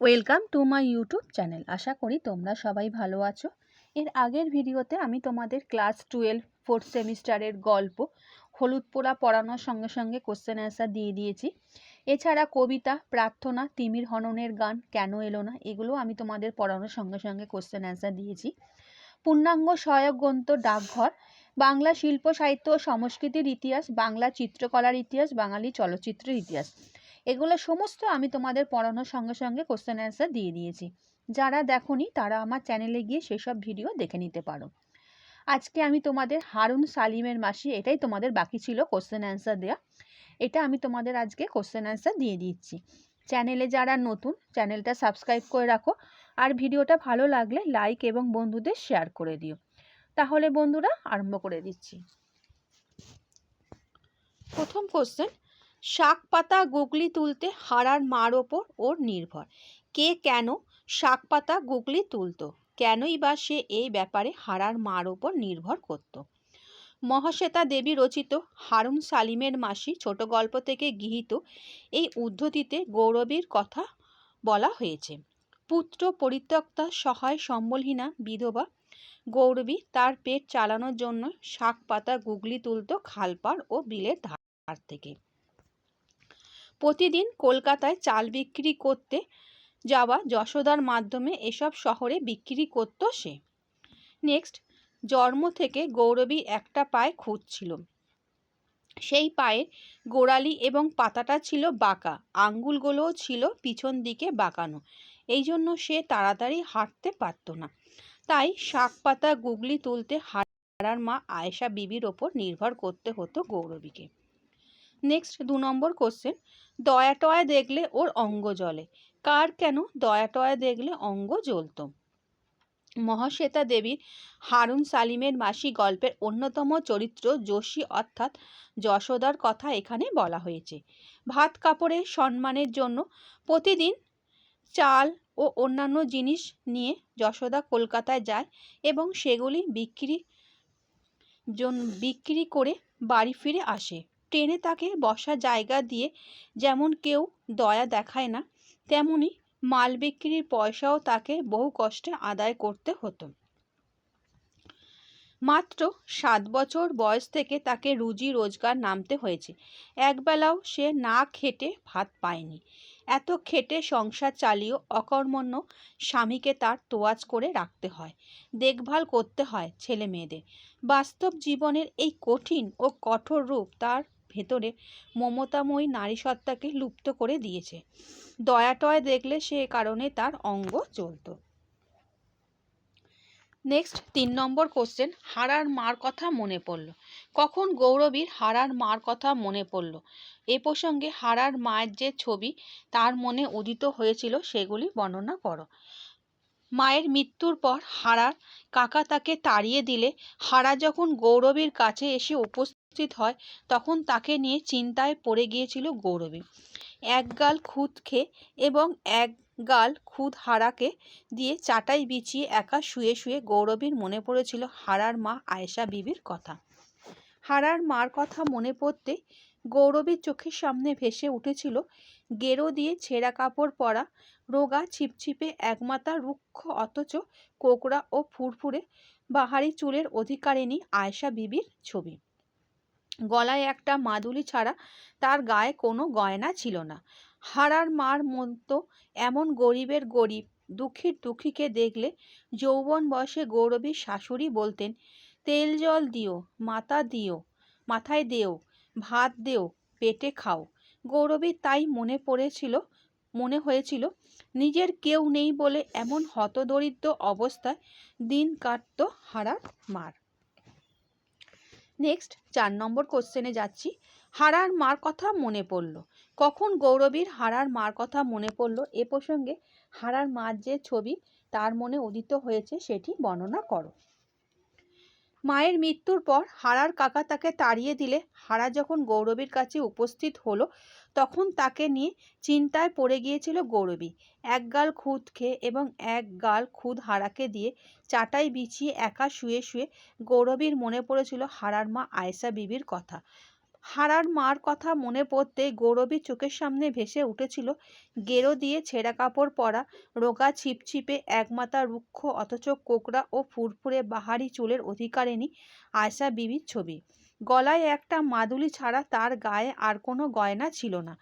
Welcome to my YouTube channel আশা করি তোমরা সবাই ভালো আছো। এর আগের ভিডিওতে আমি তোমাদের ক্লাস টুয়েলভ ফোর্থ সেমিস্টারের গল্প, হলুদ পোড়া পড়ানোর সঙ্গে সঙ্গে কোশ্চেন অ্যান্সার দিয়ে দিয়েছি। এছাড়া কবিতা, প্রার্থনা, তিমির হননের গান, কেন এলো না, এগুলো আমি তোমাদের পড়ানোর সঙ্গে সঙ্গে কোশ্চেন অ্যান্সার দিয়েছি। পূর্ণাঙ্গ সহায়ক গ্রন্থ ডাকঘর, বাংলা শিল্প, সাহিত্য ও সংস্কৃতির ইতিহাস, বাংলা চিত্রকলার ইতিহাস, বাঙালি চলচ্চিত্রের ইতিহাস। এগুলো সমস্ত আমি তোমাদের পড়ানোর সঙ্গে সঙ্গে কোশ্চেন অ্যান্সার দিয়ে দিয়েছি। যারা দেখোনি, তারা আমার চ্যানেলে গিয়ে সেসব ভিডিও দেখে নিতে পারো। আজকে আমি তোমাদের হারুন সালিমের মাসি, এটাই তোমাদের বাকি ছিল কোশ্চেন অ্যান্সার দেওয়া এটা আমি তোমাদের আজকে কোশ্চেন অ্যান্সার দিয়ে দিচ্ছি। চ্যানেলে যারা নতুন চ্যানেলটা সাবস্ক্রাইব করে রাখো। আর ভিডিওটা ভালো লাগলে লাইক এবং বন্ধুদের শেয়ার করে দিও। তাহলে বন্ধুরা, আরম্ভ করে দিচ্ছি। প্রথম কোশ্চেন শাক পাতা গুগলি তুলতে হারার মার ওপর ওর নির্ভর। কে কেন শাক পাতা গুগলি তুলতো? কেনই বা সে এই ব্যাপারে হারার মার ওপর নির্ভর করত? মহাশ্বেতা দেবী রচিত হারুন সালিমের মাসি ছোট গল্প থেকে গৃহীত এই উদ্ধতিতে গৌরবীর কথা বলা হয়েছে। পুত্র পরিত্যক্তা সহায় সম্বলহীনা বিধবা গৌরবী তার পেট চালানোর জন্য শাক পাতা গুগলি তুলত খালপাড় ও বিলের ধার থেকে। প্রতিদিন কলকাতায় চাল বিক্রি করতে যাওয়া যশোদার মাধ্যমে এসব শহরে বিক্রি করত সে। নেক্সট জন্ম থেকে গৌরবী একটা পায়ে খুঁজছিল সেই পায়ের গোড়ালি এবং পাতাটা ছিল বাঁকা, আঙ্গুলগুলোও ছিল পিছন দিকে বাঁকানো। এই জন্য সে তাড়াতাড়ি হাঁটতে পারত না। তাই শাক পাতা, গুগলি তুলতে হারার মা আয়েশা বিবির ওপর নির্ভর করতে হতো গৌরবীকে। নেক্সট দু নম্বর কোশ্চেন দয়া টয়া দেখলে ওর অঙ্গ জ্বলে। কার কেন দয়া টয়া দেখলে অঙ্গ জ্বলত? মহাশ্বেতা দেবীর হারুন সালিমের মাসি গল্পের অন্যতম চরিত্র যোশী অর্থাৎ যশোদার কথা এখানে বলা হয়েছে। ভাত কাপড়ের সম্মানের জন্য প্রতিদিন চাল ও অন্যান্য জিনিস নিয়ে যশোদা কলকাতায় যায় এবং সেগুলি বিক্রি বিক্রি করে বাড়ি ফিরে আসে। ট্রেনে তাকে বসার জায়গা দিয়ে যেমন কেউ দয়া দেখায় না, তেমনি মাল বিক্রির পয়সাও তাকে বহু কষ্টে আদায় করতে হতো। মাত্র সাত বছর বয়স থেকে তাকে রুজি রোজগার নামতে হয়েছে। একবেলাও সে না খেটে ভাত পায়নি। এত খেটে সংসার চালিয়েও অকর্মণ্য স্বামীকে তার তোয়াজ করে রাখতে হয়, দেখভাল করতে হয় ছেলে মেয়েদের বাস্তব জীবনের এই কঠিন ও কঠোর রূপ তার ভেতরে মমতাময়ী নারীসত্তাকে লুপ্ত করে দিয়েছে। দয়াটয় দেখলে সে কারণে তার অঙ্গ চলত। নেক্সট তিন নম্বর কোশ্চেন হারার মার কথা মনে পড়ল। কখন গৌরবীর হারার মার কথা মনে পড়ল? এ প্রসঙ্গে হারার মায়ের যে ছবি, তার মনে উদিত হয়েছিল সেগুলি বর্ণনা করো। মায়ের মৃত্যুর পর হারার কাকা তাকে তাড়িয়ে দিলে, হারা যখন গৌরবীর কাছে এসে উপস্থিত হয়, তখন তাকে নিয়ে চিন্তায় পড়ে গিয়েছিল গৌরবী। এক গাল খুদ খেয়ে এবং এক গাল খুদ হারাকে দিয়ে চাটাই বিছিয়ে একা শুয়ে শুয়ে গৌরবীর মনে পড়েছিল হারার মা আয়েশা বিবির কথা। হারার মার কথা মনে পড়তে গৌরবীর চোখের সামনে ভেসে উঠেছিল গেরো দিয়ে ছেঁড়া কাপড় পরা, রোগা ছিপছিপে একমাতা রুক্ষ অথচ কোকড়া ও ফুরফুরে বাহারি চুলের অধিকারিণী আয়েশা বিবির ছবি। গলায় একটা মাদুলি ছাড়া তার গায়ে কোনো গয়না ছিল না। হারার মার মতো এমন গরিবের গরিব, দুঃখীর দুঃখীকে দেখলে যৌবন বয়সে গৌরবীর শাশুড়ি বলতেন, তেল জল দিও, মাথা দিও, মাথায় দেও, ভাত দেও, পেটে খাও। গৌরবীর তাই মনে পড়েছিল, মনে হয়েছিল, নিজের কেউ নেই বলে এমন হতদরিদ্র অবস্থায় দিন কাটত হারার মার। নেক্সট চার নম্বর কোশ্চেনে যাচ্ছি। হারার মার কথা মনে পড়ল। কখন গৌরবীর হারার মার কথা মনে পড়ল? এ প্রসঙ্গে হারার মার যে ছবি, তার মনে উদিত হয়েছে, সেটি বর্ণনা করো। মায়ের মৃত্যুর পর হারার কাকা তাকে তাড়িয়ে দিলে। হারা যখন গৌরবীর কাছে উপস্থিত হলো, তখন তাকে নিয়ে চিন্তায় পড়ে গিয়েছিল গৌরবী। এক গাল খুদ খেয়ে এবং এক গাল খুদ হারাকে দিয়ে চাটাই বিছিয়ে একা শুয়ে শুয়ে গৌরবীর মনে পড়েছিল হারার মা আয়েশা বিবির কথা। হারার মার কথা মনে পড়তে গৌরবী চোখের সামনে ভেসে উঠেছিল গেরো দিয়ে ছেঁড়া কাপড় পরা, রোগা ছিপছিপে একমাথা রুক্ষ অথচ কোকড়া ও ফুরফুরে বাহারি চুলের অধিকারিণী আয়সা বিবির ছবি। গলায় একটা মাদুলি ছাড়া তার গায়ে আর কোনো গয়না ছিল না।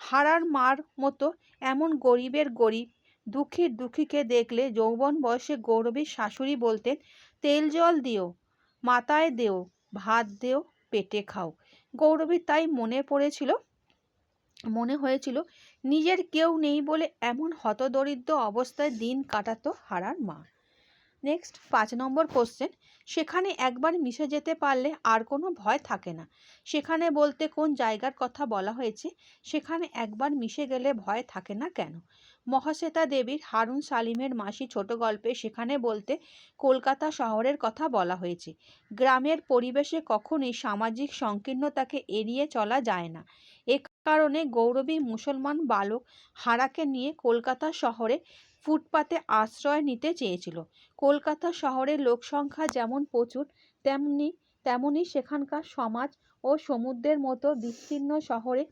হারার মার মতো এমন গরিবের গরিব, দুঃখীর দুঃখীকে দেখলে যৌবন বয়সে গৌরবীর শাশুড়ি বলতেন, তেল জল দিও, মাথায় দেও, ভাত দেও, পেটে খাও। গৌরবীর তাই মনে পড়েছিল, মনে হয়েছিল নিজের কেউ নেই বলে এমন হতদরিদ্র অবস্থায় দিন কাটাতো হারার মা। নেক্সট পাঁচ নম্বর কোশ্চেন সেখানে একবার মিশে যেতে পারলে আর কোনো ভয় থাকে না। সেখানে বলতে কোন জায়গার কথা বলা হয়েছে, সেখানে একবার মিশে গেলে ভয় থাকে না কেন? মহাশ্বেতা দেবীর হারুন সালিমের মাসি ছোট গল্পে সেখানে বলতে কলকাতা শহরের কথা বলা হয়েছে। গ্রামের পরিবেশে কখনোই সামাজিক সংকীর্ণতাকে এড়িয়ে চলা যায় না। এ কারণে গৌরবী মুসলমান বালক হারাকে নিয়ে কলকাতা শহরে ফুটপাতে আশ্রয় নিতে চেয়েছিল। কলকাতা শহরের লোকসংখ্যা যেমন প্রচুর, তেমনি তেমনি সেখানকার সমাজ ও সমুদ্রের মতো বিস্তীর্ণ শহরে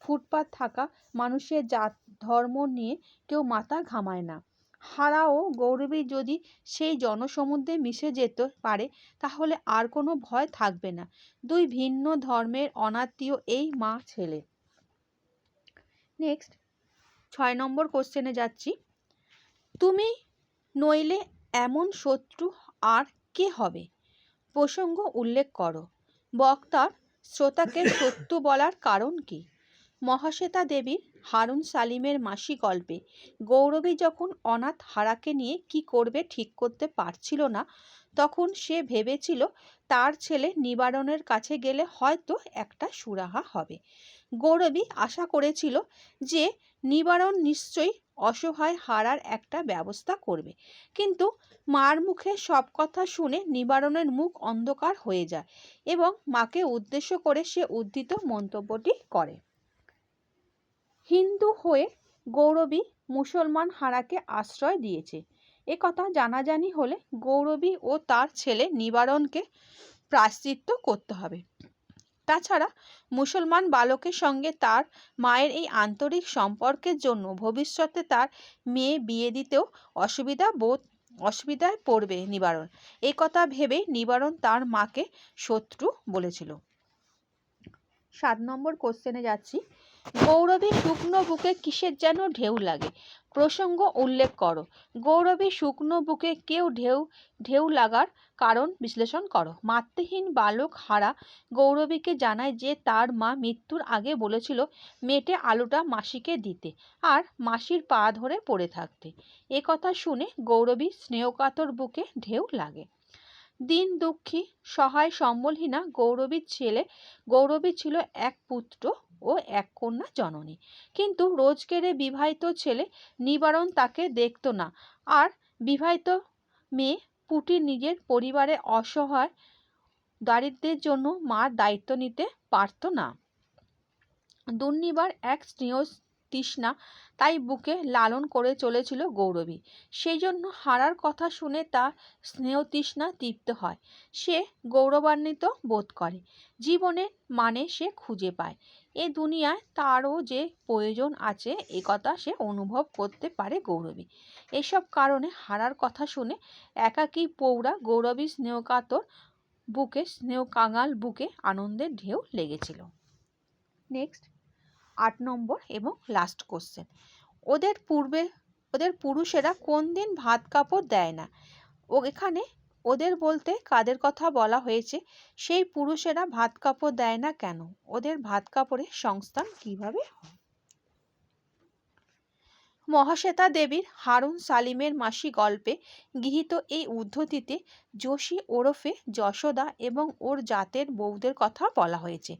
ফুটপাত থাকা মানুষের জাত, ধর্ম নিয়ে কেউ মাথা ঘামায় না। হারা ও গৌরবী যদি সেই জনসমুদ্রে মিশে যেতে পারে, তাহলে আর কোনো ভয় থাকবে না। দুই ভিন্ন ধর্মের অনাত্মীয় এই মা ছেলে। নেক্সট, ছয় নম্বর কোশ্চেনে যাচ্ছি। তুমি নইলে এমন শত্রু আর কে হবে? প্রসঙ্গ উল্লেখ করো। বক্তার শ্রোতাকে সত্য বলার কারণ কি? মহাশ্বেতা দেবীর হারুন সালিমের মাসি গল্পে। গৌরবী যখন অনাথ হারাকে নিয়ে কি করবে ঠিক করতে পারছিল না, তখন সে ভেবেছিল তার ছেলে নিবারণের কাছে গেলে হয়তো একটা সুরাহা হবে। গৌরবী আশা করেছিল যে নিবারণ নিশ্চয়ই অসহায় হারার একটা ব্যবস্থা করবে। কিন্তু মার মুখে সব কথা শুনে নিবারণের মুখ অন্ধকার হয়ে যায় এবং মাকে উদ্দেশ্য করে সে উদ্ধৃত মন্তব্যটি করে। হিন্দু হয়ে গৌরবী মুসলমান হারাকে আশ্রয় দিয়েছে। একথা জানাজানি হলে গৌরবী ও তার ছেলে নিবারণকে প্রায়শ্চিত্ত করতে হবে। তাছাড়া মুসলমান বালকের সঙ্গে তার মায়ের এই আন্তরিক সম্পর্কের জন্য ভবিষ্যতে তার মেয়ে বিয়ে দিতেও অসুবিধা বোধ, অসুবিধায় পড়বে নিবারণ। এই কথা ভেবে নিবারণ তার মাকে শত্রু বলেছিল। সাত নম্বর কোশ্চেনে যাচ্ছি। গৌরবী শুকনো বুকে কিসের যেন ঢেউ লাগে? প্রসঙ্গ উল্লেখ করো। গৌরবী শুকনো বুকে কেউ ঢেউ ঢেউ লাগার কারণ বিশ্লেষণ করো। মাতৃহীন বালক হারা গৌরবীকে জানায় যে তার মা মৃত্যুর আগে বলেছিল মেটে আলুটা মাসিকে দিতে আর মাসির পা ধরে পড়ে থাকতে। এ কথা শুনে গৌরবী স্নেহকাতর বুকে ঢেউ লাগে। দিন দুঃখী, সহায়, সম্বলহীনা গৌরবীর ছেলে, গৌরবী ছিল এক পুত্র ও এক কন্যা জননী। কিন্তু রোজকেরে বিবাহিত ছেলে নিবারণ তাকে দেখত না। আর বিবাহিত মেয়ে পুটি নিজের পরিবারে অসহায় দারিদ্রের জন্য মার দায়িত্ব নিতে পারত না। দুর্নিবার এক স্নেহ তৃষ্ণা তাই বুকে লালন করে চলেছিল গৌরবী। সেই জন্য হারার কথা শুনে তার স্নেহ তৃষ্ণা তৃপ্ত হয়। সে গৌরবান্বিত বোধ করে। জীবনের মানে সে খুঁজে পায়। এ দুনিয়ায় তারও যে প্রয়োজন আছে, এ কথা সে অনুভব করতে পারে গৌরবী। এসব কারণে হারার কথা শুনে একাকী পৌরা গৌরবী স্নেহকাতর বুকে স্নেহ কাঙাল বুকে আনন্দের ঢেউ লেগেছিল। নেক্সট, আট নম্বর এবং লাস্ট কোশ্চেন ওদের পূর্বে, ওদের পুরুষেরা কোন দিন ভাত কাপড় দেয় না? ও এখানে ওদের বলতে কাদের কথা বলা হয়েছে? সেই পুরুষেরা ভাত কাপড় দেয় না কেন? ওদের ভাত কাপড়ের সংস্থান কীভাবে হয়? মহাশ্বেতা দেবীর হারুন সালিমের মাসি গল্পে গৃহীত এই উদ্ধতিতে যোশী ওরফে যশোদা এবং ওর জাতের বউদের কথা বলা হয়েছে।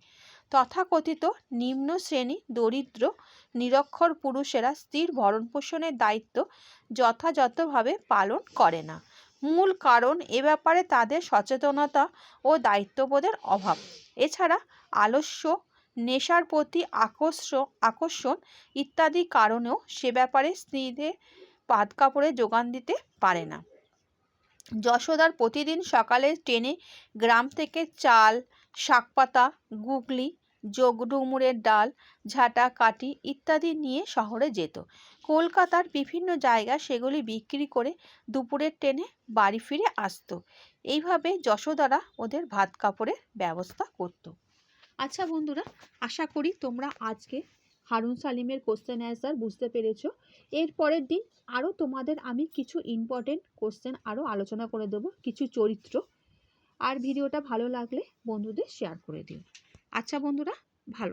তথাকথিত নিম্ন শ্রেণি দরিদ্র নিরক্ষর পুরুষেরা স্ত্রীর ভরণপোষণের দায়িত্ব যথাযথভাবে পালন করে না। মূল কারণ এ ব্যাপারে তাদের সচেতনতা ও দায়িত্ববোধের অভাব। এছাড়া আলস্য, নেশার প্রতি আকর্ষণ আকর্ষণ ইত্যাদি কারণেও সে ব্যাপারে স্ত্রীদের পাত কাপড়ে যোগান দিতে পারে না। যশোদার প্রতিদিন সকালে ট্রেনে গ্রাম থেকে চাল, শাকপাতা, গুগলি যোগ ডুমুরের ডাল, ঝাঁটা কাঠি ইত্যাদি নিয়ে শহরে যেত। কলকাতার বিভিন্ন জায়গায় সেগুলি বিক্রি করে দুপুরের ট্রেনে বাড়ি ফিরে আসতো। এইভাবে যশোদারা ওদের ভাত কাপড়ের ব্যবস্থা করত। আচ্ছা বন্ধুরা, আশা করি তোমরা আজকে হারুন সালিমের কোশ্চেন অ্যান্সার বুঝতে পেরেছ। এর পরের দিন আরও তোমাদের আমি কিছু ইম্পর্টেন্ট কোশ্চেন আরও আলোচনা করে দেবো, কিছু চরিত্র। আর ভিডিওটা ভালো লাগলে বন্ধুদের শেয়ার করে দিও। আচ্ছা বন্ধুরা